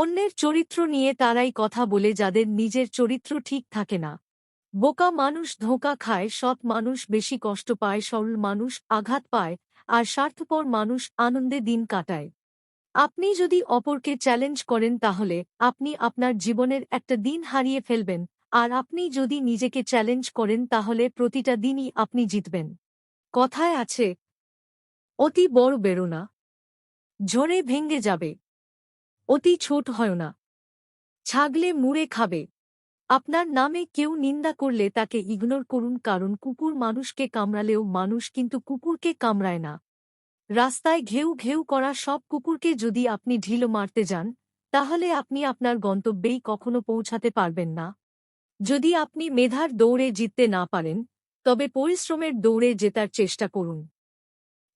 অন্যের চরিত্র নিয়ে তারাই কথা বলে যাদের নিজের চরিত্র ঠিক থাকে না। বোকা মানুষ ধোঁকা খায়, সৎ মানুষ বেশি কষ্ট পায়, সরল মানুষ আঘাত পায়, আর স্বার্থপর মানুষ আনন্দে দিন কাটায়। আপনি যদি অপরকে চ্যালেঞ্জ করেন তাহলে আপনি আপনার জীবনের একটা দিন হারিয়ে ফেলবেন, আর আপনি যদি নিজেকে চ্যালেঞ্জ করেন তাহলে প্রতিটা দিনই আপনি জিতবেন। কথায় আছে, অতি বড় বেরোনা ঝরে ভেঙ্গে যাবে। অতি ছোট হয় না। ছাগলে মুড়ে খাবে। আপনার নামে কেউ নিন্দা করলে তাকে ইগনোর করুন কারণ কুকুর মানুষকে কামড়ালেও মানুষ কিন্তু কুকুরকে কামড়ায় না। রাস্তায় ঘেউ ঘেউ করা সব কুকুরকে যদি আপনি ঢিলো মারতে যান, তাহলে আপনি আপনার গন্তব্যেই কখনো পৌঁছাতে পারবেন না। যদি আপনি মেধার দৌড়ে জিততে না পারেন, তবে পরিশ্রমের দৌড়ে জেতার চেষ্টা করুন।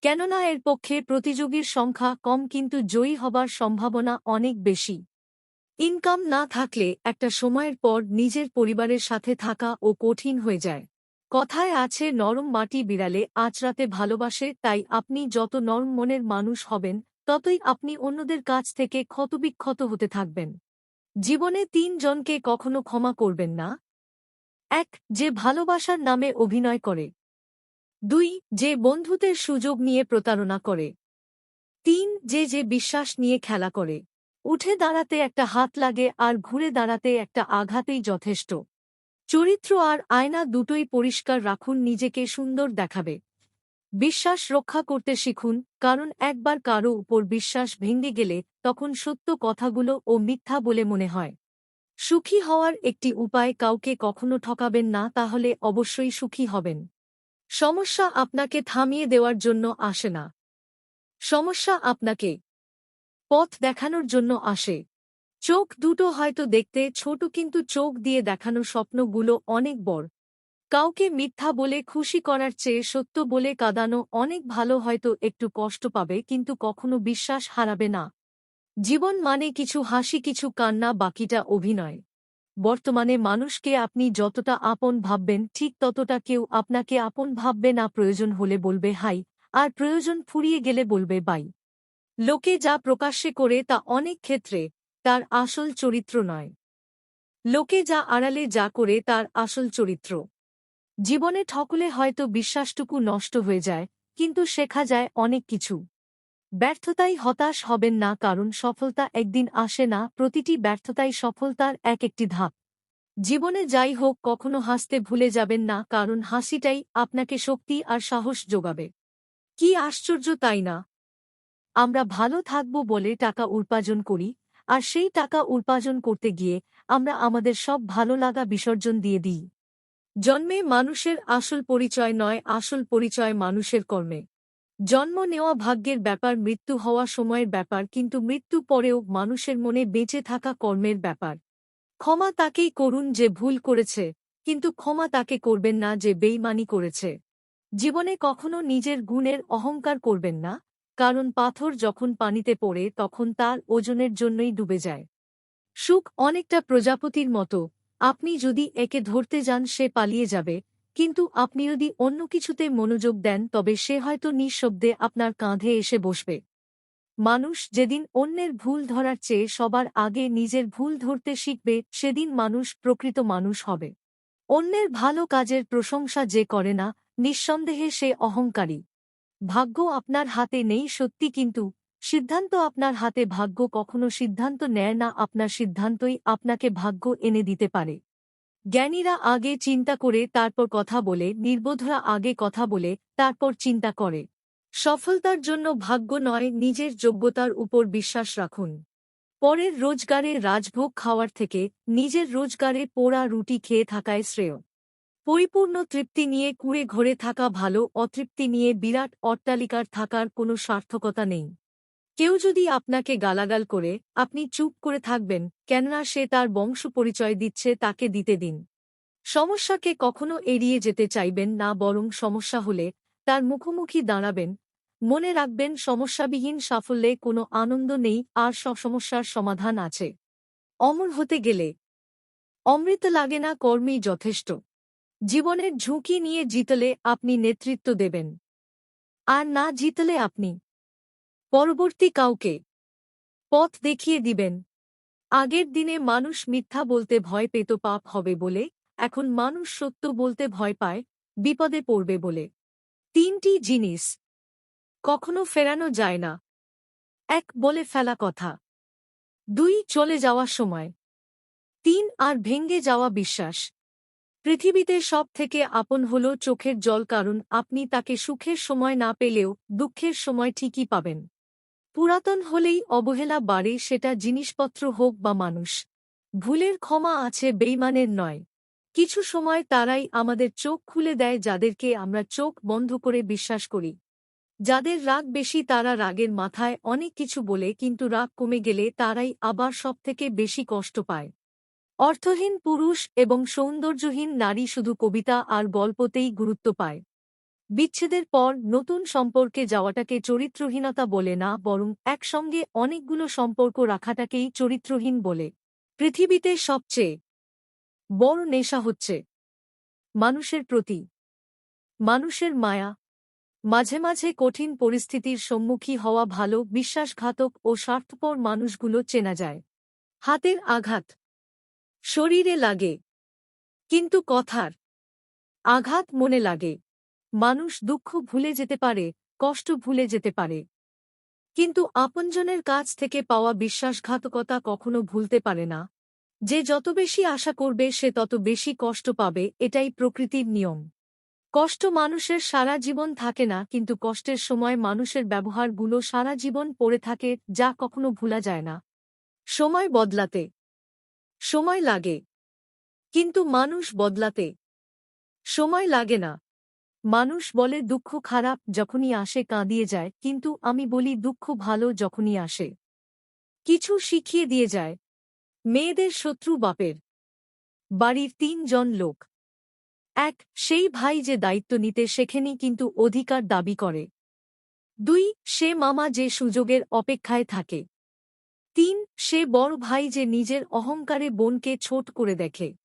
কেননা এর পক্ষে প্রতিযোগীর সংখ্যা কম কিন্তু জয়ী হবার সম্ভাবনা অনেক বেশি। ইনকাম না থাকলে একটা সময়ের পর নিজের পরিবারের সাথে থাকা ও কঠিন হয়ে যায়। কথায় আছে, নরম মাটি বিড়ালে আচরাতে ভালোবাসে, তাই আপনি যত নরম মনের মানুষ হবেন, ততই আপনি অন্যদের কাছ থেকে ক্ষতবিক্ষত হতে থাকবেন। জীবনে তিন জনকে কখনো ক্ষমা করবেন না। এক, যে ভালোবাসার নামে অভিনয় করে। দুই, যে বন্ধুদের সুযোগ নিয়ে প্রতারণা করে। তিন, যে যে বিশ্বাস নিয়ে খেলা করে। উঠে দাঁড়াতে একটা হাত লাগে আর ঘুরে দাঁড়াতে একটা আঘাতেই যথেষ্ট। চরিত্র আর আয়না দুটোই পরিষ্কার রাখুন, নিজেকে সুন্দর দেখাবে। বিশ্বাস রক্ষা করতে শিখুন, কারণ একবার কারও উপর বিশ্বাস ভেঙে গেলে তখন সত্য কথাগুলো ও মিথ্যা বলে মনে হয়। সুখী হওয়ার একটি উপায় কাউকে কখনো ঠকাবেন না, তাহলে অবশ্যই সুখী হবেন। সমস্যা আপনাকে থামিয়ে দেওয়ার জন্য আসে না। সমস্যা আপনাকে পথ দেখানোর জন্য আসে। চোখ দুটো হয়তো দেখতে ছোট কিন্তু চোখ দিয়ে দেখানো স্বপ্নগুলো অনেক বড়। কাউকে মিথ্যা বলে খুশি করার চেয়ে সত্য বলে কাঁদানো অনেক ভালো হয়তো একটু কষ্ট পাবে কিন্তু কখনো বিশ্বাস হারাবে না। জীবন মানে কিছু হাসি, কিছু কান্না, বাকিটা অভিনয়। বর্তমানে মানুষকে আপনি যতটা আপন ভাববেন, ঠিক ততটা কেউ আপনাকে আপন ভাববে না, প্রয়োজন হলে বলবে, হাই। আর প্রয়োজন ফুরিয়ে গেলে বলবে, বাই। লোকে যা প্রকাশ্যে করে তা অনেক ক্ষেত্রে তার আসল চরিত্র নয়। লোকে যা আড়ালে যা করে তার আসল চরিত্র। জীবনে ঠকলে হয়তো বিশ্বাসটুকু নষ্ট হয়ে যায়, কিন্তু শেখা যায় অনেক কিছু। ব্যর্থতাই হতাশ হবেন না, কারণ সফলতা একদিন আসে না, প্রতিটি ব্যর্থতাই সফলতার এক একটি ধাপ। জীবনে যাই হোক, কখনো হাসতে ভুলে যাবেন না, কারণ হাসিটাই আপনাকে শক্তি আর সাহস যোগাবে। কি আশ্চর্য তাই না? আমরা ভালো থাকব বলে টাকা উপার্জন করি, আর সেই টাকা উপার্জন করতে গিয়ে আমরা আমাদের সব ভালো লাগা বিসর্জন দিয়ে দিই। জন্মে মানুষের আসল পরিচয় নয়, আসল পরিচয় মানুষের কর্মে। জন্ম নেওয়া ভাগ্যের ব্যাপার, মৃত্যু হওয়া সময়ের ব্যাপার, কিন্তু মৃত্যু পরেও মানুষের মনে বেঁচে থাকা কর্মের ব্যাপার। ক্ষমা তাকেই করুন যে ভুল করেছে, কিন্তু ক্ষমা তাকে করবেন না যে বেইমানি করেছে। জীবনে কখনো নিজের গুণের অহংকার করবেন না, কারণ পাথর যখন পানিতে পড়ে, তখন তার ওজনের জন্যই ডুবে যায়। সুখ অনেকটা প্রজাপতির মতো, আপনি যদি একে ধরতে যান সে পালিয়ে যাবে কিন্তু আপনি যদি অন্য কিছুতে মনোযোগ দেন, তবে সে হয়তো নিঃশব্দে আপনার কাঁধে এসে বসবে। মানুষ যেদিন অন্যের ভুল ধরার চেয়ে সবার আগে নিজের ভুল ধরতে শিখবে, সেদিন মানুষ প্রকৃত মানুষ হবে। অন্যের ভালো কাজের প্রশংসা যে করে না, নিঃসন্দেহে সে অহংকারী। ভাগ্য আপনার হাতে নেই সত্যি কিন্তু, সিদ্ধান্ত আপনার হাতে ভাগ্য কখনো সিদ্ধান্ত নেয় না, আপনার সিদ্ধান্তই আপনাকে ভাগ্য এনে দিতে পারে। জ্ঞানীরা আগে চিন্তা করে, তারপর কথা বলে, নির্বোধরা আগে কথা বলে, তারপর চিন্তা করে। সফলতার জন্য ভাগ্য নয়, নিজের যোগ্যতার উপর বিশ্বাস রাখুন। পরের রোজগারে রাজভোগ খাওয়ার থেকে, নিজের রোজগারে পোড়া রুটি খেয়ে থাকায় শ্রেয়। পরিপূর্ণ তৃপ্তি নিয়ে কুড়ে ঘরে থাকা ভালো, অতৃপ্তি নিয়ে বিরাট অট্টালিকার থাকার কোনো সার্থকতা নেই। কেউ যদি আপনাকে গালাগাল করে, আপনি চুপ করে থাকবেন, কেননা সে তার বংশ পরিচয় দিচ্ছে, তাকে দিতে দিন। সমস্যাকে কখনো এড়িয়ে যেতে চাইবেন না, বরং সমস্যা হলে তার মুখোমুখি দাঁড়াবেন। মনে রাখবেন, সমস্যাবিহীন সাফল্যে কোনো আনন্দ নেই, আর সব সমস্যার সমাধান আছে। অমর হতে গেলে অমৃত লাগে না, কর্মই যথেষ্ট। জীবনের ঝুঁকি নিয়ে জিতলে আপনি নেতৃত্ব দেবেন। আর না জিতলে আপনি পরবর্তী কাউকে পথ দেখিয়ে দিবেন। আগের দিনে মানুষ মিথ্যা বলতে ভয় পেত, পাপ হবে বলে। এখন মানুষ সত্য বলতে ভয় পায়, বিপদে পড়বে বলে। তিনটি জিনিস কখনো ফেরানো যায় না। এক, বলে ফেলা কথা। দুই, চলে যাওয়ার সময়। তিন, আর ভেঙ্গে যাওয়া বিশ্বাস। পৃথিবীতে সব থেকে আপন হল চোখের জল, কারণ আপনি তাকে সুখের সময় না পেলেও দুঃখের সময় ঠিকই পাবেন। পুরাতন হলেই অবহেলা বাড়ে, সেটা জিনিসপত্র হোক বা মানুষ। ভুলের ক্ষমা আছে বেইমানের নয়। কিছু সময় তারাই আমাদের চোখ খুলে দেয়, যাদেরকে আমরা চোখ বন্ধ করে বিশ্বাস করি। যাদের রাগ বেশি, তারা রাগের মাথায় অনেক কিছু বলে, কিন্তু রাগ কমে গেলে তারাই আবার সবথেকে বেশি কষ্ট পায়। অর্থহীন পুরুষ এবং সৌন্দর্যহীন নারী শুধু কবিতা আর গল্পতেই গুরুত্ব পায়। বিচ্ছেদের পর নতুন সম্পর্কে যাওয়াটাকে চরিত্রহীনতা বলে না, বরং একসঙ্গে অনেকগুলো সম্পর্ক রাখাটাকেই চরিত্রহীন বলে। পৃথিবীতে সবচেয়ে বড় নেশা হচ্ছে মানুষের প্রতি। মানুষের মায়া। মাঝে মাঝে কঠিন পরিস্থিতির সম্মুখী হওয়া ভালো, বিশ্বাসঘাতক ও স্বার্থপর মানুষগুলো চেনা যায়। হাতের আঘাত। শরীরে লাগে। কিন্তু কথার আঘাত মনে লাগে। মানুষ দুঃখ ভুলে যেতে পারে, কষ্ট ভুলে যেতে পারে। কিন্তু আপনজনের কাছ থেকে পাওয়া বিশ্বাসঘাতকতা কখনো ভুলতে পারে না। যে যত বেশি আশা করবে, সে তত বেশি কষ্ট পাবে, এটাই প্রকৃতির নিয়ম। কষ্ট মানুষের সারা জীবন থাকে না, কিন্তু কষ্টের সময় মানুষের ব্যবহারগুলো সারা জীবন পড়ে থাকে, যা কখনো ভুলা যায় না। সময় বদলাতে। সময় লাগে। কিন্তু মানুষ বদলাতে। সময় লাগে না। মানুষ বলে দুঃখ খারাপ যখনই আসে কাঁদিয়ে যায়, কিন্তু আমি বলি দুঃখ ভালো যখনই আসে। কিছু শিখিয়ে দিয়ে যায়। মেয়েদের শত্রু বাপের। বাড়ির তিনজন লোক। এক, সেই ভাই যে দায়িত্ব নিতে শেখেনি কিন্তু অধিকার দাবি করে। দুই, সে মামা যে সুযোগের অপেক্ষায় থাকে। তিন, সে বড় ভাই যে নিজের অহংকারে বোনকে ছোট করে দেখে।